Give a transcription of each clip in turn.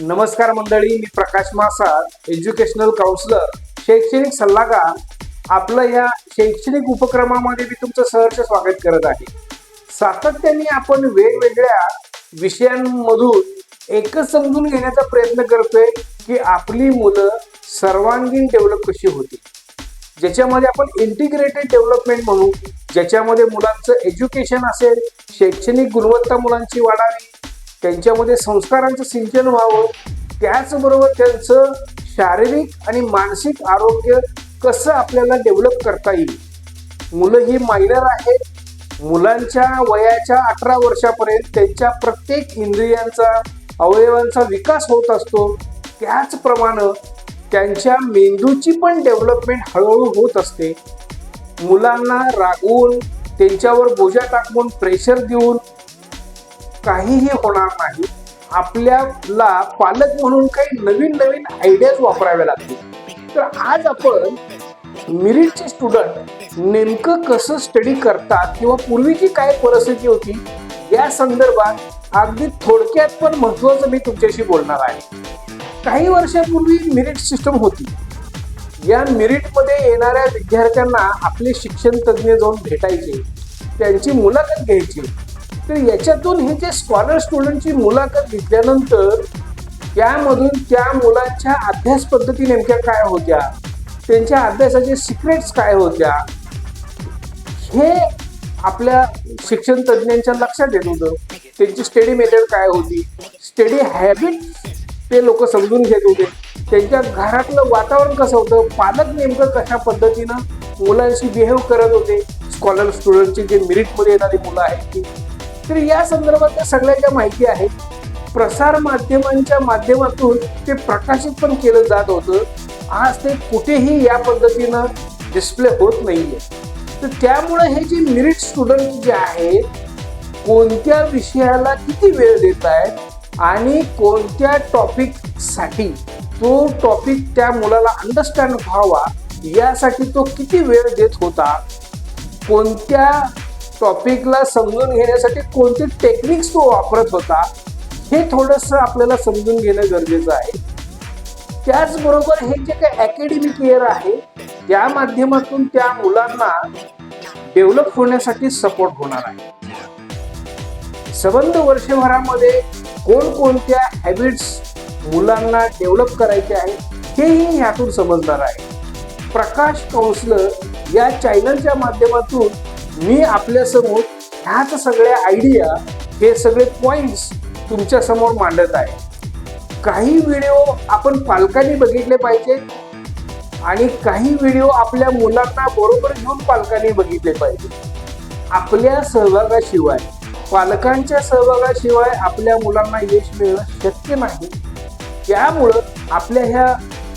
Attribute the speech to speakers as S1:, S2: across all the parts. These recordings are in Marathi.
S1: नमस्कार मंडळी मी प्रकाश मासाद एज्युकेशनल काउन्सिलर शैक्षणिक सल्लागार. आपलं या शैक्षणिक उपक्रमामध्ये मी तुमचं सहर्ष स्वागत करत आहे. सातत्याने आपण वेगवेगळ्या विषयांमधून एकच समजून घेण्याचा प्रयत्न करतोय की आपली मुलं सर्वांगीण डेव्हलप कशी होती ज्याच्यामध्ये आपण इंटिग्रेटेड डेव्हलपमेंट म्हणू ज्याच्यामध्ये मुलांचं एज्युकेशन असेल शैक्षणिक गुणवत्ता मुलांची वाढावी त्यांच्यामध्ये संस्कारांचं सिंचन व्हावं. त्याचबरोबर त्यांचं शारीरिक आणि मानसिक आरोग्य कसं आपल्याला डेव्हलप करता येईल? मुलं ही मायनर आहेत. मुलांच्या वयाच्या अठरा वर्षापर्यंत त्यांच्या प्रत्येक इंद्रियांचा अवयवांचा विकास होत असतो. त्याचप्रमाणे त्यांच्या मेंदूची पण डेव्हलपमेंट हळूहळू होत असते. मुलांना रागवून त्यांच्यावर बोजा टाकून प्रेशर देऊन काहीही होणार नाही. आपल्याला पालक म्हणून काही नवीन नवीन आयडियाज वापराव्या लागतील. तर आज आपण मिरिटचे स्टुडंट नेमकं कसं स्टडी करतात किंवा पूर्वीची काय परिस्थिती होती या संदर्भात अगदी थोडक्यात पण महत्वाचं मी तुमच्याशी बोलणार आहे. काही वर्षापूर्वी मिरिट सिस्टम होती. या मिरिटमध्ये येणाऱ्या विद्यार्थ्यांना आपले शिक्षण तज्ज्ञ जाऊन भेटायचे. त्यांची मुलाखत घ्यायची तर याच्यातून हे जे स्कॉलर स्टुडंटची मुलाखत घेतल्यानंतर त्यामधून त्या मुलांच्या अभ्यास पद्धती नेमक्या काय होत्या? त्यांच्या अभ्यासाचे सिक्रेट्स काय होत्या? हे आपल्या शिक्षण तज्ज्ञांच्या लक्षात येत होतं. त्यांची स्टडी मेथड काय होती? स्टडी हॅबिट ते लोक समजून घेत होते. त्यांच्या घरातलं वातावरण कसं होतं? पालक नेमकं कशा पद्धतीनं मुलांशी बिहेव करत होते? स्कॉलर स्टुडंटची जे मेरिटमध्ये येणारी मुलं आहेत ती. तर या संदर्भात सगळ्या ज्या माहिती आहेत. प्रसार माध्यमांच्या माध्यमातून ते प्रकाशित पण केलं जात होतं. आज ते कुठेही या पद्धतीनं डिस्प्ले होत नाहीये. तर त्यामुळे हे जे मिरिट स्टुडंट जे आहेत कोणत्या विषयाला किती वेळ देत आहेत आणि कोणत्या टॉपिकसाठी तो टॉपिक त्या मुलाला अंडरस्टँड व्हावा यासाठी तो किती वेळ देत होता कोणत्या टॉपिकला समजून घेण्यासाठी कोणते टेक्निक्स तो वापरत होता हे थोडंसं आपल्याला समजून घेणं गरजेचं आहे. त्याचबरोबर हे जे काही अकॅडमिक इयर आहे त्या माध्यमातून त्या मुलांना डेव्हलप होण्यासाठी सपोर्ट होणार आहे. सबंध वर्षभरामध्ये कोणकोणत्या हॅबिट्स मुलांना डेव्हलप करायचे आहेत हेही ह्यातून समजणार आहे. प्रकाश कौन्सलर या चॅनलच्या माध्यमातून मी आपल्यासमोर ह्याच सगळ्या आयडिया हे सगळे पॉइंट्स तुमच्यासमोर मांडत आहे. काही व्हिडिओ आपण पालकांनी बघितले पाहिजे आणि काही व्हिडिओ आपल्या मुलांना बरोबर घेऊन पालकांनी बघितले पाहिजे. आपल्या सहभागाशिवाय पालकांच्या सहभागाशिवाय आपल्या मुलांना यश मिळणं शक्य नाही. त्यामुळं आपल्या ह्या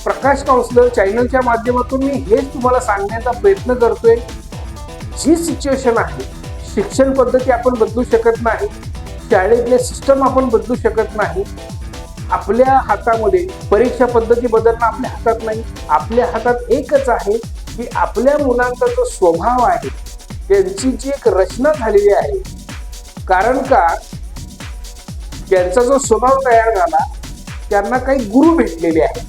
S1: प्रकाश काउन्सिलर चॅनलच्या माध्यमातून मी हेच तुम्हाला सांगण्याचा प्रयत्न करतोय. जी सिच्युएशन आहे शिक्षण पद्धती आपण बदलू शकत नाही शाळेतले सिस्टम आपण बदलू शकत नाही आपल्या हातामध्ये परीक्षा पद्धती बदलणं आपल्या हातात नाही. आपल्या हातात एकच आहे की आपल्या मुलांचा जो स्वभाव आहे त्यांची जी एक रचना झालेली आहे कारण का त्यांचा जो स्वभाव तयार झाला त्यांना काही गुरु भेटलेले आहेत.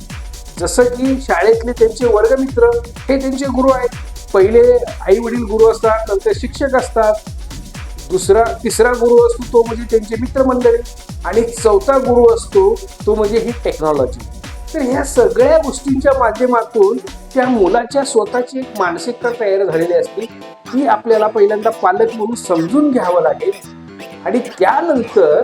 S1: जसं की शाळेतले त्यांचे वर्गमित्र हे त्यांचे गुरु आहेत. पहिले आई वडील गुरु असतात नंतर शिक्षक असतात. दुसरा तिसरा गुरु असतो तो म्हणजे त्यांचे मित्रमंडळी. आणि चौथा गुरु असतो तो म्हणजे ही टेक्नॉलॉजी तर ह्या सगळ्या गोष्टींच्या माध्यमातून त्या मुलाच्या स्वतःची एक मानसिकता तयार झालेली असते. ती आपल्याला पहिल्यांदा पालक म्हणून समजून घ्यावं लागेल. आणि त्यानंतर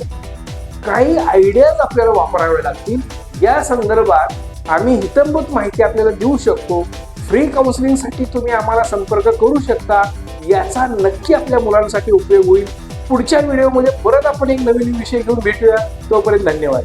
S1: काही आयडियाज आपल्याला वापरावे लागतील. या संदर्भात आम्ही हितंभूत माहिती आपल्याला देऊ शकतो. फ्री काउन्सिलिंगसाठी तुम्ही आम्हाला संपर्क करू शकता. याचा नक्की आपल्या मुलांसाठी उपयोग होईल. पुढच्या व्हिडिओमध्ये परत आपण एक नवीन विषय घेऊन भेटूया. तोपर्यंत धन्यवाद.